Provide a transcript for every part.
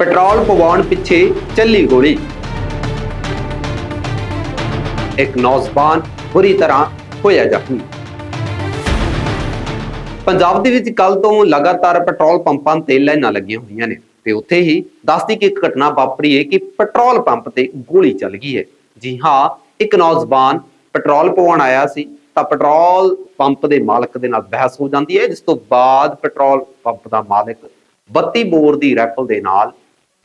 Petrol ਪਵਾਉਣ ਪਿੱਛੇ ਚੱਲੀ ਗੋਲੀ। ਇੱਕ ਨੌਜਵਾਨ ਬੁਰੀ ਤਰ੍ਹਾਂ ਹੋਇਆ ਜ਼ਖਮੀ। ਪੰਜਾਬ ਦੇ ਵਿੱਚ ਕੱਲ ਤੋਂ ਲਗਾਤਾਰ ਪੈਟਰੋਲ ਪੰਪਾਂ ਤੇ ਲਾਈਨਾਂ ਲੱਗੀਆਂ ਹੋਈਆਂ ਨੇ ਤੇ ਉੱਥੇ ਹੀ ਦੱਸਦੀ ਕਿ ਇੱਕ ਘਟਨਾ ਵਾਪਰੀ ਹੈ ਕਿ ਪੈਟਰੋਲ ਪੰਪ ਤੇ ਗੋਲੀ ਚੱਲ ਗਈ ਹੈ। ਜੀ ਹਾਂ, ਇੱਕ ਨੌਜਵਾਨ ਪੈਟਰੋਲ ਪਵਾਉਣ ਆਇਆ ਸੀ ਤਾਂ ਪੈਟਰੋਲ ਪੰਪ ਦੇ ਮਾਲਕ ਦੇ ਨਾਲ ਬਹਿਸ ਹੋ ਜਾਂਦੀ ਹੈ, ਜਿਸ ਤੋਂ ਬਾਅਦ ਪੈਟਰੋਲ ਪੰਪ ਦਾ ਮਾਲਕ 32 ਬੋਰ ਦੀ ਰਾਈਫਲ ਦੇ ਨਾਲ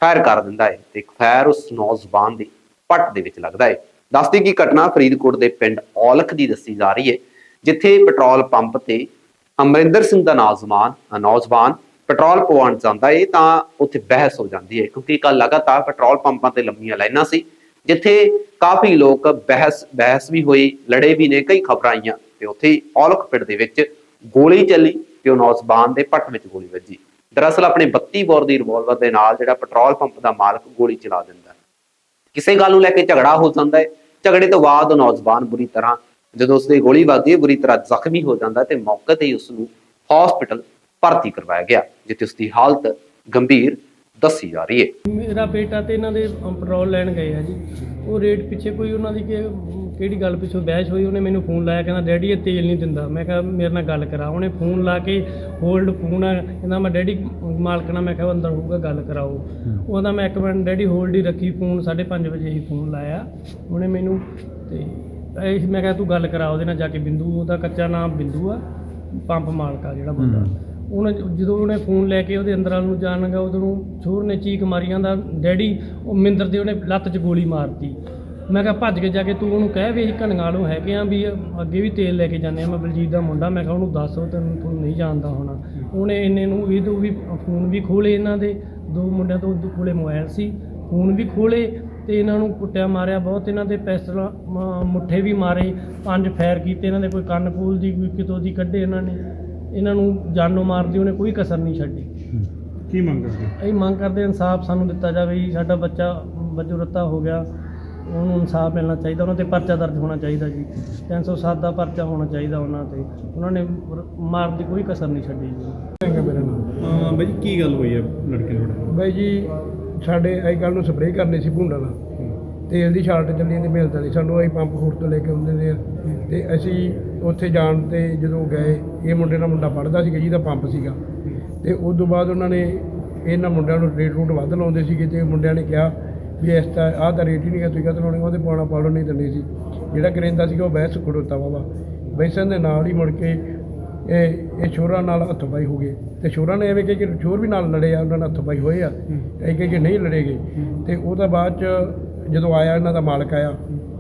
ਫਾਇਰ ਕਰ ਦਿੰਦਾ ਹੈ ਤੇ ਇੱਕ ਫਾਇਰ ਉਸ ਨੌਜਵਾਨ ਦੀ ਪੱਟ ਦੇ ਵਿੱਚ ਲੱਗਦਾ ਹੈ ਦੱਸਦੀ ਕਿ ਘਟਨਾ ਫਰੀਦਕੋਟ ਦੇ ਪਿੰਡ ਔਲਖ ਦੀ ਦੱਸੀ ਜਾ ਰਹੀ ਹੈ ਜਿੱਥੇ ਪੈਟਰੋਲ ਪੰਪ ਤੇ ਅਮਰਿੰਦਰ ਸਿੰਘ ਦਾ ਨੌਜਵਾਨ ਨੌਜਵਾਨ ਪੈਟਰੋਲ ਪਵਾਉਣ ਜਾਂਦਾ ਹੈ ਤਾਂ ਉੱਥੇ ਬਹਿਸ ਹੋ ਜਾਂਦੀ ਹੈ ਕਿਉਂਕਿ ਕੱਲ ਲਗਾਤਾਰ ਪੈਟਰੋਲ ਪੰਪਾਂ ਤੇ ਲੰਮੀਆਂ ਲਾਈਨਾਂ ਸੀ, ਜਿੱਥੇ ਕਾਫੀ ਲੋਕ ਬਹਿਸ ਬਹਿਸ ਵੀ ਹੋਈ, ਲੜੇ ਵੀ ਨੇ, ਕਈ ਖਬਰਾਂ ਆਈਆਂ ਤੇ ਉੱਥੇ ਹੀ ਔਲਖ ਪਿੰਡ ਦੇ ਵਿੱਚ ਗੋਲੀ ਚੱਲੀ ਤੇ ਉਹ ਨੌਜਵਾਨ ਦੇ ਪੱਟ ਵਿੱਚ ਗੋਲੀ ਵੱਜੀ। ਦਰਅਸਲ ਆਪਣੇ 32 ਬੋਰ ਦੀ ਰਿਵਾਲਵਰ ਦੇ ਨਾਲ ਜਿਹੜਾ ਪੈਟਰੋਲ ਪੰਪ ਦਾ ਮਾਲਕ ਗੋਲੀ ਚਲਾ ਦਿੰਦਾ ਕਿਸੇ ਗੱਲ ਨੂੰ ਲੈ ਕੇ ਝਗੜਾ ਹੋ ਜਾਂਦਾ ਹੈ। ਝਗੜੇ ਤੋਂ ਬਾਅਦ ਉਹ ਨੌਜਵਾਨ ਬੁਰੀ ਤਰ੍ਹਾਂ ਜਦੋਂ ਉਸਦੇ ਗੋਲੀ ਵੱਜਦੀ ਹੈ, ਬੁਰੀ ਤਰ੍ਹਾਂ ਜ਼ਖਮੀ ਹੋ ਜਾਂਦਾ ਤੇ ਮੌਕੇ ਤੇ ਹੀ ਉਸ ਨੂੰ ਹਸਪੀਟਲ ਭਰਤੀ ਕਰਵਾਇਆ ਗਿਆ, ਜਿੱਥੇ ਉਸ ਦੀ ਹਾਲਤ ਗੰਭੀਰ ਦੱਸੀ ਜਾ ਰਹੀ ਹੈ। ਮੇਰਾ ਬੇਟਾ ਤੇ ਇਹਨਾਂ ਦੇ ਪੈਟਰੋਲ ਲੈਣ ਗਏ ਆ ਜੀ। ਉਹ ਰੇਟ ਪਿੱਛੇ ਕੋਈ ਉਹਨਾਂ ਦੀ ਕਿ- ਕਿਹੜੀ ਗੱਲ ਪਿੱਛੋਂ ਬਹਿਸ ਹੋਈ? ਉਹਨੇ ਮੈਨੂੰ ਫੋਨ ਲਾਇਆ ਕਹਿੰਦਾ ਡੈਡੀ ਇਹ ਤੇਲ ਨਹੀਂ ਦਿੰਦਾ। ਮੈਂ ਕਿਹਾ ਮੇਰੇ ਨਾਲ ਗੱਲ ਕਰਾ। ਉਹਨੇ ਫੋਨ ਲਾ ਕੇ ਹੋਲਡ ਫੋਨ ਆ। ਕਹਿੰਦਾ ਮੈਂ ਡੈਡੀ ਮਾਲਕ ਨਾਲ ਮੈਂ ਕਿਹਾ ਅੰਦਰ ਹੋਊਗਾ ਗੱਲ ਕਰਾਓ। ਉਹਦਾ ਮੈਂ ਇੱਕ ਮਿੰਟ ਡੈਡੀ ਹੋਲਡ ਹੀ ਰੱਖੀ ਫੋਨ 5:30 ਵਜੇ ਹੀ ਫੋਨ ਲਾਇਆ। ਉਹਨੇ ਮੈਨੂੰ ਤੇ ਇਹ ਮੈਂ ਕਿਹਾ ਤੂੰ ਗੱਲ ਕਰਾ ਉਹਦੇ ਨਾਲ ਜਾ ਕੇ ਬਿੰਦੂ ਉਹਦਾ ਕੱਚਾ ਨਾਮ ਬਿੰਦੂ ਆ ਪੰਪ ਮਾਲਕ ਆ ਜਿਹੜਾ ਬੰਦਾ। ਉਹਨੇ ਜਦੋਂ ਉਹਨੇ ਫੋਨ ਲੈ ਕੇ ਉਹਦੇ ਅੰਦਰ ਵੱਲ ਨੂੰ ਜਾਣ ਲੱਗਾ ਉਦੋਂ ਛੋਰ ਨੇ ਚੀਕ ਮਾਰੀ ਜਾਂਦਾ ਡੈਡੀ ਉਹ ਮਿੰਦਰ ਦੇ ਉਹਨੇ ਲੱਤ 'ਚ ਗੋਲੀ ਮਾਰਤੀ। ਮੈਂ ਕਿਹਾ ਭੱਜ ਕੇ ਜਾ ਕੇ ਤੂੰ ਉਹਨੂੰ ਕਹਿ ਵੀ ਅਸੀਂ ਘਣਗਾਲੋਂ ਹੈਗੇ ਆ ਵੀ ਅੱਗੇ ਵੀ ਤੇਲ ਲੈ ਕੇ ਜਾਂਦੇ ਆ। ਮੈਂ ਬਲਜੀਤ ਦਾ ਮੁੰਡਾ ਮੈਂ ਕਿਹਾ ਉਹਨੂੰ ਦੱਸ ਉਹ ਤੈਨੂੰ ਤੂੰ ਨਹੀਂ ਜਾਣਦਾ ਹੋਣਾ। ਉਹਨੇ ਇੰਨੇ ਨੂੰ ਇਹ ਤੋਂ ਵੀ ਫੋਨ ਵੀ ਖੋਲੇ ਇਹਨਾਂ ਦੇ ਦੋ ਮੁੰਡਿਆਂ ਤੋਂ ਕੋਲੇ ਮੋਬਾਈਲ ਸੀ ਫੋਨ ਵੀ ਖੋਲੇ ਤੇ ਇਹਨਾਂ ਨੂੰ ਕੁੱਟਿਆ ਮਾਰਿਆ ਬਹੁਤ ਇਹਨਾਂ ਦੇ ਪੈਸਟਲ ਮੁੱਠੇ ਵੀ ਮਾਰੇ ਪੰਜ ਫਾਇਰ ਕੀਤੇ ਇਹਨਾਂ ਦੇ ਕੋਈ ਕੰਨ ਕੂਲ ਦੀ ਕੋਈ ਕਿਤੋਂ ਦੀ ਕੱਢੇ ਇਹਨਾਂ ਨੇ। ਇਹਨਾਂ ਨੂੰ ਜਾਨੋਂ ਮਾਰਦੀ ਉਹਨੇ ਕੋਈ ਕਸਰ ਨਹੀਂ ਛੱਡੀ। ਕੀ ਮੰਗ ਕਰਦੇ? ਅਸੀਂ ਮੰਗ ਕਰਦੇ ਇਨਸਾਫ ਸਾਨੂੰ ਦਿੱਤਾ ਜਾਵੇ ਜੀ ਸਾਡਾ ਬੱਚਾ ਵਜੋਂ ਰੱਤਾ ਹੋ ਗਿਆ। ਉਹਨੂੰ ਇਨਸਾਫ ਮਿਲਣਾ ਚਾਹੀਦਾ ਉਹਨਾਂ ਤੇ ਪਰਚਾ ਦਰਜ ਹੋਣਾ ਚਾਹੀਦਾ ਜੀ। 307 ਦਾ ਪਰਚਾ ਹੋਣਾ ਚਾਹੀਦਾ ਉਹਨਾਂ ਤੇ। ਉਹਨਾਂ ਨੇ ਮਾਰਨ ਦੀ ਕੋਈ ਕਸਰ ਨਹੀਂ ਛੱਡੀ ਜੀ। ਮੇਰਾ ਨਾਮ। ਬਾਈ ਜੀ ਕੀ ਗੱਲ ਹੋਈ ਹੈ ਲੜਕੇ ਤੁਹਾਡੇ ਬਾਈ ਜੀ ਸਾਡੇ ਅੱਜ ਕੱਲ੍ਹ ਨੂੰ ਸਪਰੇਅ ਕਰਨੀ ਸੀ ਭੁੰਡਾ ਨਾਲ। ਤੇਲ ਦੀ ਸ਼ਾਰਟ ਚੱਲੀ ਜਾਂਦੀ ਮਿਲਦਾ ਨਹੀਂ ਸਾਨੂੰ ਅਸੀਂ ਪੰਪ ਹੋਰ ਤੋਂ ਲੈ ਕੇ ਆਉਂਦੇ ਨੇ। ਤੇ ਅਸੀਂ ਉੱਥੇ ਜਾਣ ਤੇ ਜਦੋਂ ਗਏ ਇਹ ਮੁੰਡੇ ਨਾਲ ਮੁੰਡਾ ਪੜਦਾ ਸੀਗਾ ਜਿਹਦਾ ਪੰਪ ਸੀਗਾ। ਤੇ ਉਸ ਤੋਂ ਬਾਅਦ ਉਹਨਾਂ ਨੇ ਇਹਨਾਂ ਮੁੰਡਿਆਂ ਨੂੰ ਰੇਟ ਰੂਟ ਵੱਧ ਲਾਉਂਦੇ ਸੀਗੇ ਤੇ ਮੁੰਡਿਆਂ ਨੇ ਕਿਹਾ ਵੀ ਇਸ ਤਾਂ ਆਹ ਤਾਂ ਰੇਟ ਹੀ ਨਹੀਂ ਹੈ ਤੁਸੀਂ ਕਹਿੰਦੇ ਲਾਉਣੇ? ਉਹਦੇ ਪਾਉਣਾ ਪਾਉਣਾ ਨਹੀਂ ਦਿੰਦੇ ਸੀ। ਜਿਹੜਾ ਕਰੇਂਦਾ ਸੀਗਾ ਉਹ ਬਹਿਸ ਖੜੋਤਾ ਵਾ ਬੈਸਨ ਦੇ ਨਾਲ ਹੀ ਮੁੜ ਕੇ ਇਹ ਇਹ ਛੋਰਾਂ ਨਾਲ ਹੱਥ-ਪਾਈ ਹੋ ਗਏ। ਤੇ ਛੋਰਾਂ ਨੇ ਐਵੇਂ ਕਿ ਕਿ ਛੋਰ ਵੀ ਨਾਲ ਲੜੇ ਆ ਉਹਨਾਂ ਨਾਲ ਹੱਥ-ਪਾਈ ਹੋਏ ਆ। ਇਹ ਕਿ ਕਿ ਨਹੀਂ ਲੜੇਗੇ। ਤੇ ਉਹਦਾ ਬਾਅਦ ਚ ਜਦੋਂ ਆਇਆ ਇਹਨਾਂ ਦਾ ਮਾਲਕ ਆਇਆ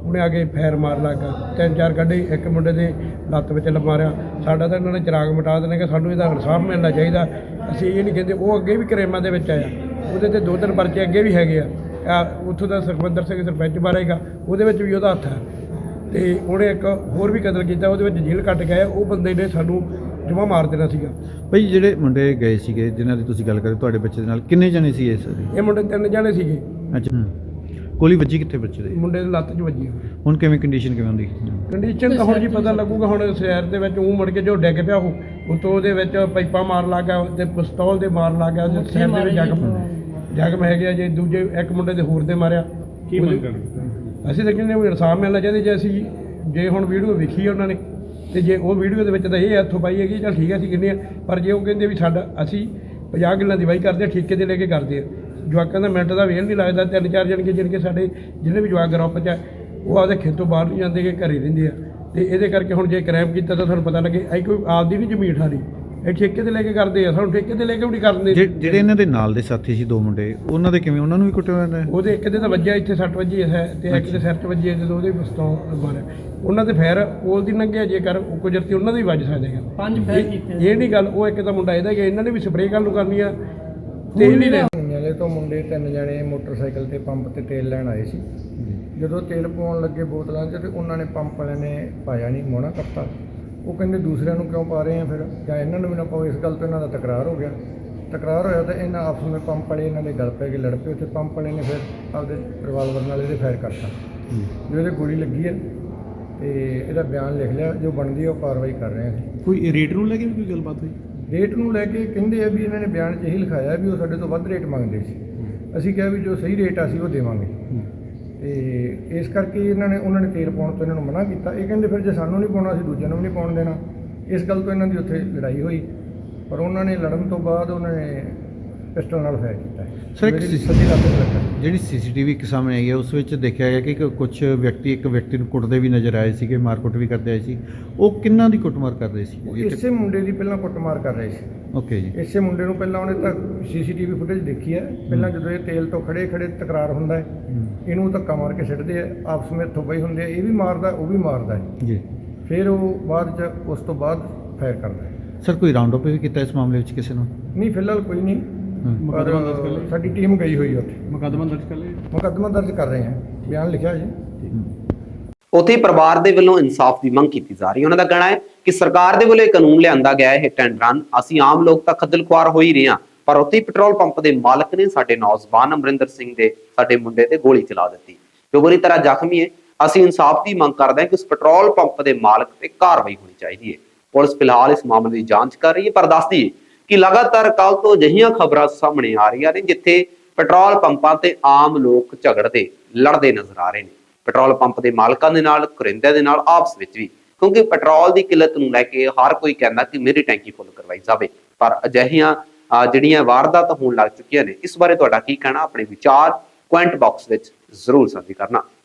ਉਹਨੇ ਆ ਕੇ ਫੈਰ ਮਾਰ ਲੱਗਾ ਤਿੰਨ ਚਾਰ ਕੱਢੇ ਇੱਕ ਮੁੰਡੇ ਦੇ ਲੱਤ ਵਿੱਚ ਮਾਰਿਆ। ਸਾਡਾ ਤਾਂ ਇਹਨਾਂ ਨੇ ਚਿਰਾਗ ਮਿਟਾ ਦੇਣੇ ਕਿ ਸਾਨੂੰ ਇਹਦਾ ਇਨਸਾਫ ਮਿਲਣਾ ਚਾਹੀਦਾ। ਅਸੀਂ ਇਹ ਨਹੀਂ ਕਹਿੰਦੇ ਉਹ ਅੱਗੇ ਵੀ ਕਰੇਮਾਂ ਦੇ ਵਿੱਚ ਆਇਆ। ਉਹਦੇ ਤੇ ਦੋ ਤਿੰਨ ਪਰਚੇ ਅੱਗੇ ਵੀ ਹੈਗੇ ਆ। ਉੱਥੋਂ ਦਾ ਸੁਖਵਿੰਦਰ ਸਿੰਘ ਸਰਪੰਚ ਮਾਰੇਗਾ ਉਹਦੇ ਵਿੱਚ ਵੀ ਉਹਦਾ ਹੱਥ ਹੈ। ਤੇ ਉਹਨੇ ਇੱਕ ਹੋਰ ਵੀ ਕਤਲ ਕੀਤਾ ਉਹਦੇ ਵਿੱਚ ਜੇਲ੍ਹ ਕੱਟ ਗਿਆ ਉਹ ਬੰਦੇ ਨੇ ਸਾਨੂੰ ਜਮਾ ਮਾਰ ਦੇਣਾ ਸੀਗਾ। ਭਾਈ ਜਿਹੜੇ ਮੁੰਡੇ ਗਏ ਸੀਗੇ ਜਿਨ੍ਹਾਂ ਦੀ ਤੁਸੀਂ ਗੱਲ ਕਰ ਰਹੇ ਤੁਹਾਡੇ ਬੱਚੇ ਦੇ ਨਾਲ ਕਿੰਨੇ ਜਣੇ ਸੀ ਇਸ ਇਹ ਮੁੰਡੇ ਤਿੰਨ ਜਾਣੇ ਸੀਗੇ। ਅੱਛਾ। ਗੋਲੀ ਵੱਜੀ ਕਿੱਥੇ ਬੱਚੇ ਦੇ? ਮੁੰਡੇ ਦੇ ਲੱਤ 'ਚ ਵੱਜੀ ਹੁਣ ਕਿਵੇਂ ਕੰਡੀਸ਼ਨ ਕਿਵੇਂ ਹੁੰਦੀ? ਕੰਡੀਸ਼ਨ ਤਾਂ ਹੁਣ ਜੀ ਪਤਾ ਲੱਗੂਗਾ ਹੁਣ ਸ਼ਹਿਰ ਦੇ ਵਿੱਚ ਉਹ ਮੁੜ ਕੇ ਜੋ ਡਿੱਗ ਪਿਆ ਉਹ ਉਤੋਂ ਉਹਦੇ ਵਿੱਚ ਪਾਈਪਾਂ ਮਾਰ ਲੱਗ ਗਿਆ ਤੇ ਪਿਸਤੌਲ ਦੇ ਮਾਰ ਲੱਗ ਗਿਆ ਉਹਦੇ ਸਿਰ ਦੇ ਵਿੱਚ ਜ਼ਖਮ ਜ਼ਖਮ ਹੈਗੇ ਆ ਜੇ ਦੂਜੇ ਇੱਕ ਮੁੰਡੇ ਦੇ ਹੋਰ ਦੇ ਮਾਰਿਆ ਕੀ ਮੰਗ ਕਰਦੇ ਅਸੀਂ ਤਾਂ ਕਹਿੰਦੇ ਵੀ ਇਨਸਾਫ ਮਿਲਣਾ ਚਾਹੀਦਾ ਜੇ ਅਸੀਂ ਜੇ ਹੁਣ ਵੀਡੀਓ ਵੇਖੀ ਆ ਉਹਨਾਂ ਨੇ ਤੇ ਜੇ ਉਹ ਵੀਡੀਓ ਦੇ ਵਿੱਚ ਤਾਂ ਇਹ ਹੱਥੋਂ ਪਾਈ ਹੈਗੀ ਚਲ ਠੀਕ ਹੈ ਅਸੀਂ ਕਹਿੰਦੇ ਆ ਪਰ ਜੇ ਉਹ ਕਹਿੰਦੇ ਵੀ ਸਾਡਾ ਅਸੀਂ 50 ਕਿੱਲਾਂ ਦੀ ਵਾਈ ਕਰਦੇ ਆ ਠੇਕੇ ਤੇ ਲੈ ਕੇ ਕਰਦੇ ਆ ਜਵਾਕਾਂ ਦਾ ਮਿੰਟ ਦਾ ਵੇਲ ਨਹੀਂ ਲੱਗਦਾ ਤਿੰਨ ਚਾਰ ਜਣ ਕੇ ਜਿਹੜੇ ਸਾਡੇ ਜਿਹਨੇ ਵੀ ਜਵਾਕ ਗਰੁੱਪ 'ਚ ਆ, ਉਹ ਆਪਦੇ ਖੇਤੋਂ ਬਾਹਰ ਨਹੀਂ ਜਾਂਦੇ ਕਿ ਘਰੇ ਰਹਿੰਦੇ ਆ। ਤੇ ਇਹਦੇ ਕਰਕੇ ਹੁਣ ਜੇ ਕ੍ਰਾਈਮ ਕੀਤਾ ਤਾਂ ਤੁਹਾਨੂੰ ਪਤਾ ਲੱਗੇ ਅਸੀਂ ਕੋਈ ਆਪਦੀ ਨਹੀਂ ਜ਼ਮੀਨ ਠਾਰੀ ਇਹ ਠੇਕੇ ਤੇ ਲੈ ਕੇ ਕਰਦੇ ਆ ਸਾਨੂੰ ਠੇਕੇ ਤੇ ਲੈ ਕੇ ਵੀ ਨਹੀਂ ਕਰਦੇ। ਜਿ- ਜਿਹੜੇ ਇਹਨਾਂ ਦੇ ਨਾਲ ਦੇ ਸਾਥੀ ਸੀ ਦੋ ਮੁੰਡੇ ਉਹਨਾਂ ਦੇ ਕਿਵੇਂ? ਉਹਨਾਂ ਨੂੰ ਵੀ ਕੁੱਟਿਆ ਹੈ ਉਹਦੇ ਇੱਕ ਦੇ ਤਾਂ ਵੱਜਿਆ ਇੱਥੇ ਸੱਟ ਵੱਜੀ ਹੈ ਤੇ ਇੱਕ ਦੇ ਸਿਰ 'ਚ ਵੱਜੀ ਹੈ ਜਦੋਂ ਉਹਦੇ ਪਿਸਤੌਲ ਮਾਰਿਆ ਉਹਨਾਂ ਦੇ ਫੈਰ ਕੋਲ ਦੀ ਲੰਘਿਆ ਜੇਕਰ ਉਹ ਕੁਦਰਤੀ ਉਹਨਾਂ ਦੇ ਵੀ ਵੱਜ ਸਕਦੇ ਹਨ ਪੰਜ ਫਾਇਰ ਕੀਤੇ ਇਹ ਨਹੀਂ ਗੱਲ ਉਹ ਇੱਕ ਤਾਂ ਮੁੰਡਾ ਇਹਦਾ ਕਿ ਇਹਨਾਂ ਨੇ ਵੀ ਸਪਰੇਅ ਕਰਨ ਨੂੰ ਕਰਨੀ ਆ ਤੇਲ ਨਹੀਂ ਲੈਣਾ। ਮੇਲੇ ਤੋਂ ਮੁੰਡੇ ਤਿੰਨ ਜਣੇ ਮੋਟਰਸਾਈਕਲ ਤੇ ਪੰਪ ਤੇ ਤੇਲ ਲੈਣ ਆਏ ਸੀ। ਜਦੋਂ ਤੇਲ ਪਾਉਣ ਲੱਗੇ ਬੋਤਲਾਂ 'ਚ ਤੇ ਉਹਨਾਂ ਨੇ ਪੰਪ ਵਾਲਿਆਂ ਨੇ ਪਾਇਆ ਨਹੀਂ ਮੋਣਾ ਕਰਤਾ ਉਹ ਕਹਿੰਦੇ ਦੂਸਰਿਆਂ ਨੂੰ ਕਿਉਂ ਪਾ ਰਹੇ ਆ ਫਿਰ? ਜਾਂ ਇਹਨਾਂ ਨੂੰ ਵੀ ਨਾ ਪਾਓ ਇਸ ਗੱਲ ਤੋਂ ਇਹਨਾਂ ਦਾ ਤਕਰਾਰ ਹੋ ਗਿਆ। ਤਕਰਾਰ ਹੋਇਆ ਤਾਂ ਇਹਨਾਂ ਆਪਸ ਵਿੱਚ ਪੰਪ ਵਾਲੇ ਇਹਨਾਂ ਦੇ ਗਲ ਪੈ ਕੇ ਲੜ ਪਏ। ਉੱਥੇ ਪੰਪ ਵਾਲੇ ਨੇ ਫਿਰ ਆਪਦੇ ਰਿਵਾਲਵਰ ਨਾਲ ਇਹਦੇ ਫਾਇਰ ਕਰਤਾ। ਜਿਹਦੇ ਗੋਲੀ ਲੱਗੀ ਹੈ ਤੇ ਇਹਦਾ ਬਿਆਨ ਲਿਖ ਲਿਆ ਜੋ ਬਣਦੀ ਹੈ ਉਹ ਕਾਰਵਾਈ ਕਰ ਰਹੇ ਹਾਂ ਕੋਈ ਰੇਟ ਨੂੰ ਲੈ ਕੇ ਵੀ ਕੋਈ ਗੱਲਬਾਤ ਹੋਈ? ਰੇਟ ਨੂੰ ਲੈ ਕੇ ਕਹਿੰਦੇ ਆ ਵੀ ਇਹਨਾਂ ਨੇ ਬਿਆਨ 'ਚ ਇਹੀ ਲਿਖਾਇਆ ਵੀ ਉਹ ਸਾਡੇ ਤੋਂ ਵੱਧ ਰੇਟ ਮੰਗਦੇ ਸੀ। ਅਸੀਂ ਕਿਹਾ ਵੀ ਜੋ ਸਹੀ ਰੇਟ ਆ ਅਸੀਂ ਉਹ ਦੇਵਾਂਗੇ। ਤੇ ਇਸ ਕਰਕੇ ਇਹਨਾਂ ਨੇ, ਉਹਨਾਂ ਨੇ ਤੇਲ ਪਾਉਣ ਤੋਂ ਇਹਨਾਂ ਨੂੰ ਮਨਾ ਕੀਤਾ। ਇਹ ਕਹਿੰਦੇ ਫਿਰ ਜੇ ਸਾਨੂੰ ਨਹੀਂ ਪਾਉਣਾ, ਅਸੀਂ ਦੂਜਿਆਂ ਨੂੰ ਵੀ ਨਹੀਂ ਪਾਉਣ ਦੇਣਾ। ਇਸ ਗੱਲ ਤੋਂ ਇਹਨਾਂ ਦੀ ਉੱਥੇ ਲੜਾਈ ਹੋਈ। ਪਰ ਉਹਨਾਂ ਨੇ ਲੜਨ ਤੋਂ ਬਾਅਦ ਉਹਨਾਂ ਨੇ ਪਿਸਟਲ ਨਾਲ ਫਾਇਰ ਕੀਤਾ। Sir, ਇੱਕ ਮੇਰੀ ਸੀ- ਸੱਜੀ ਲੱਤ ਤੇ ਲੱਗਾ ਜਿਹੜੀ ਸੀਸੀਟੀਵੀ ਇੱਕ ਸਾਹਮਣੇ ਆਈ ਹੈ ਉਸ ਵਿੱਚ ਦੇਖਿਆ ਗਿਆ ਕਿ ਕੁਝ ਵਿਅਕਤੀ ਇੱਕ ਵਿਅਕਤੀ ਨੂੰ ਕੁੱਟਦੇ ਵੀ ਨਜ਼ਰ ਆਏ ਸੀਗੇ ਮਾਰਕੁੱਟ ਵੀ ਕਰਦੇ ਆਏ ਸੀ। ਉਹ ਕਿੰਨਾਂ ਦੀ ਕੁੱਟਮਾਰ ਕਰ ਰਹੇ ਉਹ ਸੀ ਇਸੇ ਮੁੰਡੇ ਦੀ ਪਹਿਲਾਂ ਕੁੱਟਮਾਰ ਕਰ ਰਹੇ ਸੀ। ਓਕੇ ਜੀ। ਇਸੇ ਮੁੰਡੇ ਨੂੰ ਪਹਿਲਾਂ ਉਹਨੇ ਤਾਂ ਸੀਸੀਟੀਵੀ ਫੁਟੇਜ ਦੇਖੀ ਹੈ। ਪਹਿਲਾਂ ਜਦੋਂ ਇਹ ਤੇਲ ਤੋਂ ਖੜੇ ਖੜੇ ਤਕਰਾਰ ਹੁੰਦਾ ਹੈ ਇਹਨੂੰ ਧੱਕਾ ਮਾਰ ਕੇ ਸਿੱਟਦੇ ਆ ਆਪਸ ਵਿੱਚ ਥੋਬਈ ਹੁੰਦੇ ਆ ਇਹ ਵੀ ਮਾਰਦਾ ਉਹ ਵੀ ਮਾਰਦਾ ਹੈ। ਜੀ। ਫਿਰ ਉਹ ਬਾਅਦ ਚ ਉਸ ਤੋਂ ਬਾਅਦ ਫਾਇਰ ਕਰਦਾ ਹੈ। ਸਰ ਕੋਈ ਰਾਉਂਡ ਅਪ ਵੀ ਕੀਤਾ ਇਸ ਮਾਮਲੇ ਵਿੱਚ ਕਿਸੇ ਨੂੰ? ਨਹੀਂ ਫਿਲਹਾਲ ਕੋਈ ਨਹੀਂ। ਪਰ ਮੁਕੱਦਮਾ ਦਰਜ ਕਰ ਲਿਆ? ਸਾਡੀ ਟੀਮ ਗਈ ਹੋਈ ਉੱਥੇ। ਮੁਕੱਦਮਾ ਦਰਜ ਕਰ ਲਿਆ? ਮੁਕੱਦਮਾ ਦਰਜ ਕਰ ਰਹੇ ਹਾਂ ਬਿਆਨ ਲਿਖਿਆ ਜੀ। ਉੱਥੇ ਪਰਿਵਾਰ ਦੇ ਵੱਲੋਂ ਇਨਸਾਫ ਦੀ ਮੰਗ ਕੀਤੀ ਜਾ ਰਹੀ ਹੈ। ਉਹਨਾਂ ਦਾ ਕਹਿਣਾ ਹੈ ਕਿ ਸਰਕਾਰ ਦੇ ਵੱਲੋਂ ਇਹ ਕਾਨੂੰਨ ਲਿਆਂਦਾ ਗਿਆ ਹੈ ਹਿੱਟ ਐਂਡ ਰਨ ਅਸੀਂ ਆਮ ਲੋਕ ਤਾਂ ਖੱਜਲ ਖੁਆਰ ਹੋ ਹੀ ਰਹੇ ਹਾਂ। ਪਰ ਉੱਥੇ ਪੈਟਰੋਲ ਪੰਪ ਦੇ ਮਾਲਕ ਨੇ ਸਾਡੇ ਨੌਜਵਾਨ ਅਮਰਿੰਦਰ ਸਿੰਘ ਦੇ ਸਾਡੇ ਮੁੰਡੇ ਤੇ ਗੋਲੀ ਚਲਾ ਦਿੱਤੀ। ਜੋ ਬੁਰੀ ਤਰ੍ਹਾਂ ਜ਼ਖਮੀ ਹੈ ਅਸੀਂ ਇਨਸਾਫ ਦੀ ਮੰਗ ਕਰਦੇ ਹਾਂ ਕਿ ਉਸ ਪੈਟਰੋਲ ਪੰਪ ਦੇ ਮਾਲਕ ਤੇ ਕਾਰਵਾਈ ਹੋਣੀ ਚਾਹੀਦੀ ਹੈ। ਪੁਲਿਸ ਫਿਲਹਾਲ ਇਸ ਮਾਮਲੇ ਦੀ ਜਾਂਚ ਕਰ ਰਹੀ ਹੈ ਪਰ ਦੱਸਦੀ ਹੈ ਕਿ ਲਗਾਤਾਰ ਕੱਲ ਤੋਂ ਅਜਿਹੀਆਂ ਖਬਰਾਂ ਸਾਹਮਣੇ ਆ ਰਹੀਆਂ ਨੇ ਜਿੱਥੇ ਪੈਟਰੋਲ ਪੰਪਾਂ ਤੇ ਆਮ ਲੋਕ ਝਗੜਦੇ, ਲੜਦੇ ਨਜ਼ਰ ਆ ਰਹੇ ਨੇ। ਪੈਟਰੋਲ ਪੰਪ ਦੇ ਮਾਲਕਾਂ ਦੇ ਨਾਲ, ਕੁਰਿੰਦਿਆਂ ਦੇ ਨਾਲ, ਆਪਸ ਵਿੱਚ ਵੀ। ਕਿਉਂਕਿ ਪੈਟਰੋਲ ਦੀ ਕਿੱਲਤ ਨੂੰ ਲੈ ਕੇ ਹਰ ਕੋਈ ਕਹਿੰਦਾ ਕਿ ਮੇਰੀ ਟੈਂਕੀ ਫੁੱਲ ਕਰਵਾਈ ਜਾਵੇ। ਪਰ ਅਜਿਹੀਆਂ ਜਿਹੜੀਆਂ ਵਾਰਦਾਤ ਹੋਣ ਲੱਗ ਚੁੱਕੀਆਂ ਨੇ, ਇਸ ਬਾਰੇ ਤੁਹਾਡਾ ਕੀ ਕਹਿਣਾ? ਆਪਣੇ ਵਿਚਾਰ ਕਮੈਂਟ ਬਾਕਸ ਵਿੱਚ ਜ਼ਰੂਰ ਸਾਂਝੇ ਕਰਨਾ।